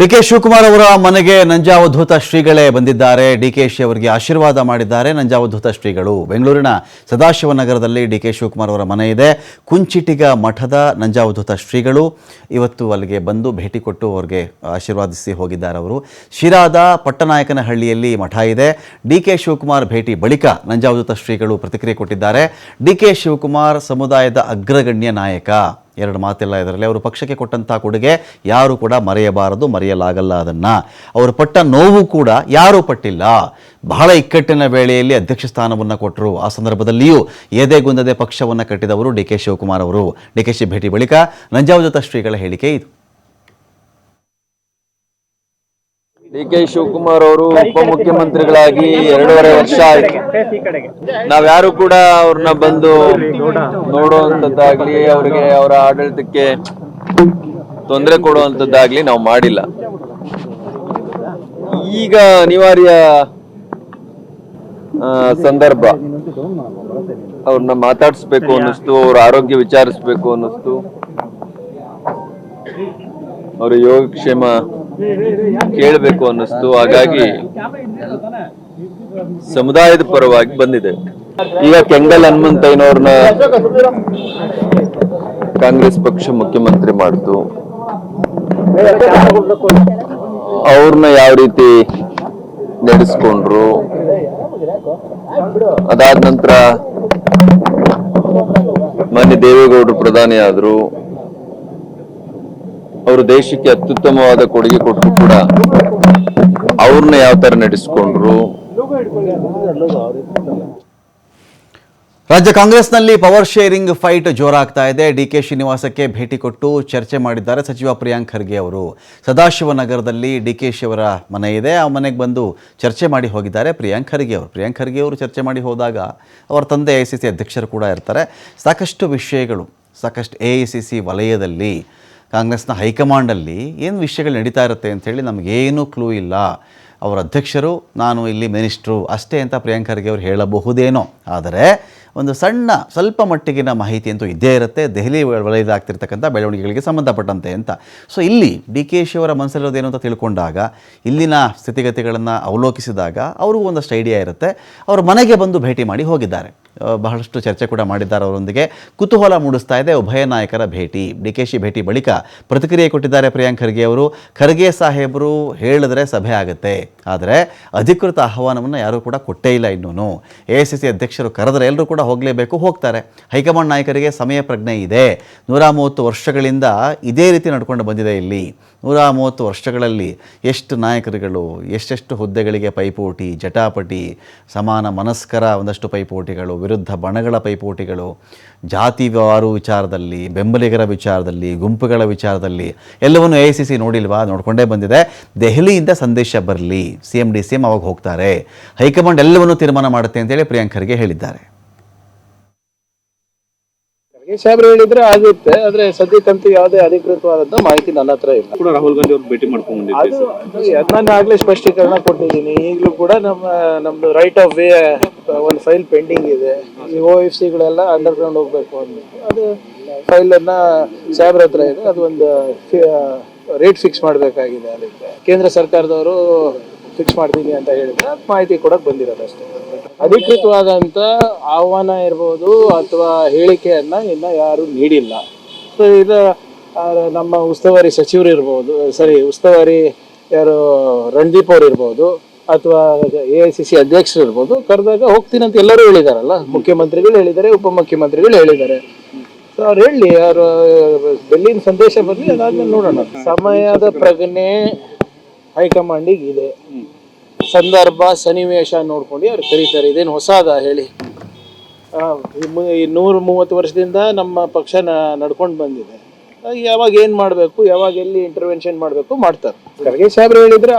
D K Shivakumar ಅವರ ಮನೆಗೆ ನಂಜಾವಧೂತ ಶ್ರೀಗಳೇ ಬಂದಿದ್ದಾರೆ. ಡಿಕೆಶಿ ಅವರಿಗೆ ಆಶೀರ್ವಾದ ಮಾಡಿದ್ದಾರೆ. ನಂಜಾವಧೂತ ಶ್ರೀಗಳು ಬೆಂಗಳೂರಿನ ಸದಾಶಿವನಗರದಲ್ಲಿ ಡಿ ಕೆ ಶಿವಕುಮಾರ್ ಅವರ ಮನೆ ಇದೆ. ಕುಂಚಿಟಿಗ ಮಠದ ನಂಜಾವಧೂತ ಶ್ರೀಗಳು ಇವತ್ತು ಅಲ್ಲಿಗೆ ಬಂದು ಭೇಟಿ ಕೊಟ್ಟು ಅವರಿಗೆ ಆಶೀರ್ವಾದಿಸಿ ಹೋಗಿದ್ದಾರೆ ಅವರು. ಶಿರಾದ ಪಟ್ಟನಾಯಕನಹಳ್ಳಿಯಲ್ಲಿ ಮಠ ಇದೆ. ಡಿ ಕೆ ಶಿವಕುಮಾರ್ ಭೇಟಿ ಬಳಿಕ ನಂಜಾವಧೂತ ಶ್ರೀಗಳು ಪ್ರತಿಕ್ರಿಯೆ ಕೊಟ್ಟಿದ್ದಾರೆ. ಡಿ ಕೆ ಶಿವಕುಮಾರ್ ಸಮುದಾಯದ ಅಗ್ರಗಣ್ಯ ನಾಯಕ. ಎರಡು ಮಾತೆಲ್ಲ ಇದರಲ್ಲಿ, ಅವರು ಪಕ್ಷಕ್ಕೆ ಕೊಟ್ಟಂಥ ಕೊಡುಗೆ ಯಾರು ಕೂಡ ಮರೆಯಬಾರದು, ಮರೆಯಲಾಗಲ್ಲ ಅದನ್ನು. ಅವರು ಪಟ್ಟ ನೋವು ಕೂಡ ಯಾರೂ ಪಟ್ಟಿಲ್ಲ. ಬಹಳ ಇಕ್ಕಟ್ಟಿನ ವೇಳೆಯಲ್ಲಿ ಅಧ್ಯಕ್ಷ ಸ್ಥಾನವನ್ನು ಕೊಟ್ಟರು ಆ ಸಂದರ್ಭದಲ್ಲಿಯೂ ಎದೆಗುಂದದೆ ಪಕ್ಷವನ್ನು ಕಟ್ಟಿದವರು ಡಿ ಕೆ ಶಿವಕುಮಾರ್ ಅವರು. ಡಿ ಕೆ ಶಿ ಭೇಟಿ ಬಳಿಕ ನಂಜಾವಜತ ಶ್ರೀಗಳ ಹೇಳಿಕೆ ಇದು. ಡಿ ಕೆ ಶಿವಕುಮಾರ್ ಅವರು ಉಪಮುಖ್ಯಮಂತ್ರಿಗಳಾಗಿ ಎರಡೂವರೆ ವರ್ಷ ಆಯ್ತು. ನಾವ್ಯಾರು ಕೂಡ ಅವ್ರನ್ನ ಬಂದು ನೋಡುವಂತದ್ದಾಗ್ಲಿ ಅವ್ರಿಗೆ ಅವರ ಆಡಳಿತಕ್ಕೆ ತೊಂದರೆ ಕೊಡುವಂತದ್ದಾಗ್ಲಿ ನಾವು ಮಾಡಿಲ್ಲ. ಈಗ ಅನಿವಾರ್ಯ ಸಂದರ್ಭ. ಅವ್ರನ್ನ ಮಾತಾಡಿಸ್ಬೇಕು ಅನ್ನಿಸ್ತು, ಅವ್ರ ಆರೋಗ್ಯ ವಿಚಾರಿಸ್ಬೇಕು ಅನ್ನಿಸ್ತು. ಅವ್ರ ಯೋಗಕ್ಷೇಮ ಕೇಳಬೇಕು ಅನ್ನಿಸ್ತು. ಹಾಗಾಗಿ ಸಮುದಾಯದ ಪರವಾಗಿ ಬಂದಿದೆ. ಈಗ ಕೆಂಗಲ್ ಹನುಮಂತಯ್ಯನವ್ರನ್ನ ಕಾಂಗ್ರೆಸ್ ಪಕ್ಷ ಮುಖ್ಯಮಂತ್ರಿ ಮಾಡಿತು. ಅವ್ರನ್ನ ಯಾವ ರೀತಿ ನಡೆಸ್ಕೊಂಡ್ರು? ಅದಾದ ನಂತರ ಮಾನ್ಯ ದೇವೇಗೌಡರು ಪ್ರಧಾನಿ ಆದ್ರು ಅವರು ದೇಶಕ್ಕೆ ಅತ್ಯುತ್ತಮವಾದ ಕೊಡುಗೆ ಕೊಟ್ಟರು ಕೂಡ ಅವ್ರನ್ನ ಯಾವ ತರ ನಡೆಸ್ಕೊಂಡ್ರು? ರಾಜ್ಯ ಕಾಂಗ್ರೆಸ್ನಲ್ಲಿ ಪವರ್ ಶೇರಿಂಗ್ ಫೈಟ್ ಜೋರಾಗ್ತಾ ಇದೆ. ಡಿ ಕೆ ಶ್ರೀನಿವಾಸಕ್ಕೆ ಭೇಟಿ ಕೊಟ್ಟು ಚರ್ಚೆ ಮಾಡಿದ್ದಾರೆ ಸಚಿವ ಪ್ರಿಯಾಂಕ್ ಖರ್ಗೆ ಅವರು. ಸದಾಶಿವನಗರದಲ್ಲಿ ಡಿ ಕೆ ಶಿ ಅವರ ಮನೆ ಇದೆ. ಆ ಮನೆಗೆ ಬಂದು ಚರ್ಚೆ ಮಾಡಿ ಹೋಗಿದ್ದಾರೆ ಪ್ರಿಯಾಂಕ್ ಖರ್ಗೆ ಅವರು. ಪ್ರಿಯಾಂಕ್ ಖರ್ಗೆ ಅವರು ಚರ್ಚೆ ಮಾಡಿ ಹೋದಾಗ ಅವರ ತಂದೆ ಎ ಸಿ ಸಿ ಅಧ್ಯಕ್ಷರು ಕೂಡ ಇರ್ತಾರೆ. ಸಾಕಷ್ಟು ವಿಷಯಗಳು, ಸಾಕಷ್ಟು ಎ ಐ ಸಿ ವಲಯದಲ್ಲಿ ಕಾಂಗ್ರೆಸ್ನ ಹೈಕಮಾಂಡಲ್ಲಿ ಏನು ವಿಷಯಗಳು ನಡೀತಾ ಇರುತ್ತೆ ಅಂಥೇಳಿ ನಮಗೇನೂ ಕ್ಲೂ ಇಲ್ಲ. ಅವರ ಅಧ್ಯಕ್ಷರು, ನಾನು ಇಲ್ಲಿ ಮಿನಿಸ್ಟ್ರು ಅಷ್ಟೇ ಅಂತ ಪ್ರಿಯಾಂಕ್ ಖರ್ಗೆ ಅವರು ಹೇಳಬಹುದೇನೋ. ಆದರೆ ಒಂದು ಸಣ್ಣ, ಸ್ವಲ್ಪ ಮಟ್ಟಿಗಿನ ಮಾಹಿತಿ ಅಂತೂ ಇದ್ದೇ ಇರುತ್ತೆ. ದೆಹಲಿ ವಲಯದಾಗ್ತಿರ್ತಕ್ಕಂಥ ಬೆಳವಣಿಗೆಗಳಿಗೆ ಸಂಬಂಧಪಟ್ಟಂತೆ ಅಂತ. ಸೊ ಇಲ್ಲಿ ಡಿ ಕೆ ಶಿ ಅವರ ಮನಸ್ಸಲ್ಲಿರೋದೇನು ಅಂತ ತಿಳ್ಕೊಂಡಾಗ, ಇಲ್ಲಿನ ಸ್ಥಿತಿಗತಿಗಳನ್ನು ಅವಲೋಕಿಸಿದಾಗ ಅವ್ರಿಗೂ ಒಂದಷ್ಟು ಐಡಿಯಾ ಇರುತ್ತೆ. ಅವರು ಮನೆಗೆ ಬಂದು ಭೇಟಿ ಮಾಡಿ ಹೋಗಿದ್ದಾರೆ. ಬಹಳಷ್ಟು ಚರ್ಚೆ ಕೂಡ ಮಾಡಿದ್ದಾರೆ ಅವರೊಂದಿಗೆ. ಕುತೂಹಲ ಮೂಡಿಸ್ತಾ ಇದೆ. ಉಭಯ ನಾಯಕರ ಭೇಟಿ. ಡಿ ಕೆ ಶಿ ಭೇಟಿ ಬಳಿಕ ಪ್ರತಿಕ್ರಿಯೆ ಕೊಟ್ಟಿದ್ದಾರೆ ಪ್ರಿಯಾಂಕ್ ಖರ್ಗೆ ಅವರು. ಖರ್ಗೆ ಸಾಹೇಬರು ಹೇಳಿದ್ರೆ ಸಭೆ ಆಗುತ್ತೆ. ಆದರೆ ಅಧಿಕೃತ ಆಹ್ವಾನವನ್ನು ಯಾರೂ ಕೂಡ ಕೊಟ್ಟೇ ಇಲ್ಲ ಇನ್ನೂ ಎ ಸಿ ಸಿ ಅಧ್ಯಕ್ಷರು ಕರೆದರೆ ಎಲ್ಲರೂ ಕೂಡ ಹೋಗಲೇಬೇಕು, ಹೋಗ್ತಾರೆ. ಹೈಕಮಾಂಡ್ ನಾಯಕರಿಗೆ ಸಮಯ ಪ್ರಜ್ಞೆ ಇದೆ. ನೂರ ಮೂವತ್ತು ವರ್ಷಗಳಿಂದ ಇದೇ ರೀತಿ ನಡ್ಕೊಂಡು ಬಂದಿದೆ ಇಲ್ಲಿ. ನೂರ ಮೂವತ್ತು ವರ್ಷಗಳಲ್ಲಿ ಎಷ್ಟು ನಾಯಕರುಗಳು, ಎಷ್ಟೆಷ್ಟು ಹುದ್ದೆಗಳಿಗೆ ಪೈಪೋಟಿ, ಜಟಾಪಟಿ, ಸಮಾನ ಮನಸ್ಕರ ಒಂದಷ್ಟು ಪೈಪೋಟಿಗಳು ವಿರುದ್ಧ ಬಣಗಳ ಪೈಪೋಟಿಗಳು ಜಾತಿವಾರು ವಿಚಾರದಲ್ಲಿ, ಬೆಂಬಲಿಗರ ವಿಚಾರದಲ್ಲಿ, ಗುಂಪುಗಳ ವಿಚಾರದಲ್ಲಿ ಎಲ್ಲವನ್ನು ಎ ಸಿ ಸಿ ನೋಡಿಲ್ವಾ? ನೋಡಿಕೊಂಡೇ ಬಂದಿದೆ. ದೆಹಲಿಯಿಂದ ಸಂದೇಶ ಬರಲಿ. C M D C M ಅವಾಗ ಹೋಗ್ತಾರೆ. ಹೈಕಮಾಂಡ್ ಎಲ್ಲವನ್ನೂ ತೀರ್ಮಾನ ಮಾಡುತ್ತೆ ಅಂತೇಳಿ ಪ್ರಿಯಾಂಕರ್ಗೆ ಹೇಳಿದ್ದಾರೆ. ಸಾಹೇಬ್ರು ಹೇಳಿದ್ರೆ ಆಗುತ್ತೆ ಆದ್ರೆ ಸದ್ಯಕ್ಕಂತ ಯಾವುದೇ ಅಧಿಕೃತವಾದಂತ ಮಾಹಿತಿ ನನ್ನ ಹತ್ರ ಇಲ್ಲ. ಕೂಡ ರಾಹುಲ್ ಗಾಂಧಿ ಅವ್ರು ಭೇಟಿ ಮಾಡ್ಕೊಂಡು ಅದು ನಾನು ಆಗ್ಲೇ ಸ್ಪಷ್ಟೀಕರಣ ಕೊಟ್ಟಿದ್ದೀನಿ. ಈಗಲೂ ಕೂಡ ನಮ್ಮ ನಮ್ದು ರೈಟ್ ಆಫ್ ವೇ ಒಂದು ಫೈಲ್ ಪೆಂಡಿಂಗ್ ಇದೆ. ಈ ಓ ಎಫ್ ಸಿಗಳೆಲ್ಲ ಅಂಡರ್ ಗ್ರೌಂಡ್ ಹೋಗ್ಬೇಕು ಅಂದ್ಬಿಟ್ಟು ಅದು ಫೈಲ್ ಅನ್ನ ಸಾಹೇಬ್ರ ಹತ್ರ ಇದೆ. ಅದು ಒಂದು ರೇಟ್ ಫಿಕ್ಸ್ ಮಾಡಬೇಕಾಗಿದೆ ಅದಕ್ಕೆ. ಕೇಂದ್ರ ಸರ್ಕಾರದವರು ಫಿಕ್ಸ್ ಮಾಡ್ತೀನಿ ಅಂತ ಹೇಳಿದ್ರೆ ಮಾಹಿತಿ ಕೊಡಕ್ ಬಂದಿರೋದು ಅಷ್ಟೇ. ಅಧಿಕೃತವಾದಂತ ಆಹ್ವಾನ ಇರ್ಬೋದು ಅಥವಾ ಹೇಳಿಕೆಯನ್ನ ಇನ್ನ ಯಾರು ನೀಡಿಲ್ಲ. ಸೊ ಇದು ನಮ್ಮ ಉಸ್ತುವಾರಿ ಸಚಿವರು ಇರ್ಬೋದು, ಸರಿ, ಉಸ್ತುವಾರಿ ಯಾರು, ರಣದೀಪ್ ಅವ್ರು ಇರ್ಬೋದು, ಅಥವಾ ಎ ಐ ಸಿ ಸಿ ಅಧ್ಯಕ್ಷರು ಇರ್ಬೋದು, ಕರೆದಾಗ ಹೋಗ್ತೀನಿ ಅಂತ ಎಲ್ಲರೂ ಹೇಳಿದಾರಲ್ಲ, ಮುಖ್ಯಮಂತ್ರಿಗಳು ಹೇಳಿದ್ದಾರೆ, ಉಪಮುಖ್ಯಮಂತ್ರಿಗಳು ಹೇಳಿದ್ದಾರೆ. ಸೊ ಅವ್ರು ಹೇಳಿ ಅವರು ಡೆಲ್ಲಿನ ಸಂದೇಶ ಬರಲಿ, ಅದಾದ್ಮೇಲೆ ನೋಡೋಣ. ಸಮಯದ ಪ್ರಜ್ಞೆ ಹೈಕಮಾಂಡಿಗೆ ಇದೆ ಸಂದರ್ಭ, ಸನ್ನಿವೇಶ ನೋಡ್ಕೊಂಡು ಅವ್ರು ಕರೀತಾರೆ. ಇದೇನು ಹೊಸದ ಹೇಳಿ. ನೂರ ಮೂವತ್ತು ವರ್ಷದಿಂದ ನಮ್ಮ ಪಕ್ಷ ನಡ್ಕೊಂಡು ಬಂದಿದೆ. ಯಾವಾಗ ಏನು ಮಾಡಬೇಕು, ಯಾವಾಗ ಎಲ್ಲಿ ಇಂಟರ್ವೆನ್ಷನ್ ಮಾಡಬೇಕು ಮಾಡ್ತಾರೆ. ಖರ್ಗೆ ಸಾಹೇಬ್ರು ಹೇಳಿದ್ರೆ.